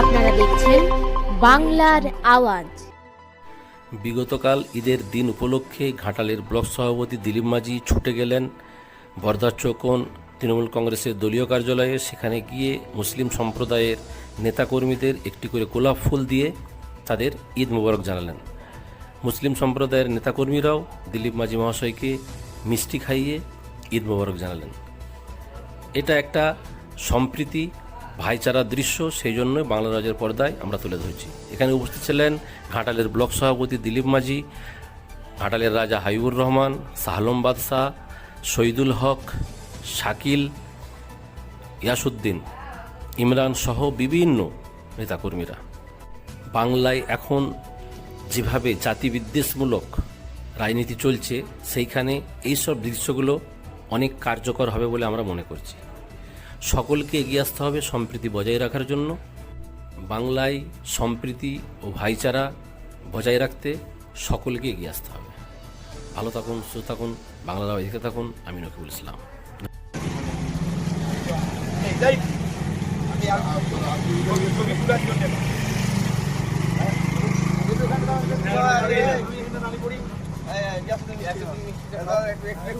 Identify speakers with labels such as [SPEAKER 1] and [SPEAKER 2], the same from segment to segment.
[SPEAKER 1] আপনারা দেখছেন বাংলার আওয়াজ।
[SPEAKER 2] বিগতকাল ঈদের দিন উপলক্ষে ঘাটালের ব্লক সভাপতি দিলীপ মাঝি ছুটে গেলেন বরদার চৌকন তৃণমূল কংগ্রেসের দলীয় কার্যালয়ে। সেখানে গিয়ে মুসলিম সম্প্রদায়ের নেতাকর্মীদের একটি করে গোলাপ ফুল দিয়ে তাদের ঈদ মোবারক জানালেন। মুসলিম সম্প্রদায়ের নেতাকর্মীরাও দিলীপ মাঝি মহাশয়কে মিষ্টি খাইয়ে ঈদ মোবারক জানালেন। এটা একটা সম্প্রীতি ভাইচারার দৃশ্য, সেই জন্যই বাংলা রাজের পর্দায় আমরা তুলে ধরছি। এখানে উপস্থিত ছিলেন ঘাটালের ব্লক সভাপতি দিলীপ মাঝি, ঘাটালের রাজা হাইবুর রহমান সাহলম বাদশাহ, শহীদুল হক, শাকিল ইয়াসুদ্দিন ইমরান সহ বিভিন্ন নেতাকর্মীরা। বাংলায় এখন যেভাবে জাতিবিদ্বেষমূলক রাজনীতি চলছে, সেইখানে এইসব দৃশ্যগুলো অনেক কার্যকর হবে বলে আমরা মনে করছি সকলকে এগিয়ে আসতে হবে সম্প্রীতি বজায় রাখার জন্য বাংলায় সম্প্রীতি ও ভাইচারা বজায় রাখতে সকলকে এগিয়ে আসতে হবে ভালো থাকুন সুস্থ থাকুন বাংলা এদিকে থাকুন আমি নকিবুল ইসলাম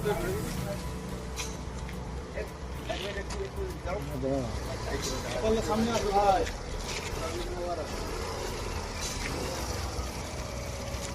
[SPEAKER 3] আমি সামনে আসো ভাই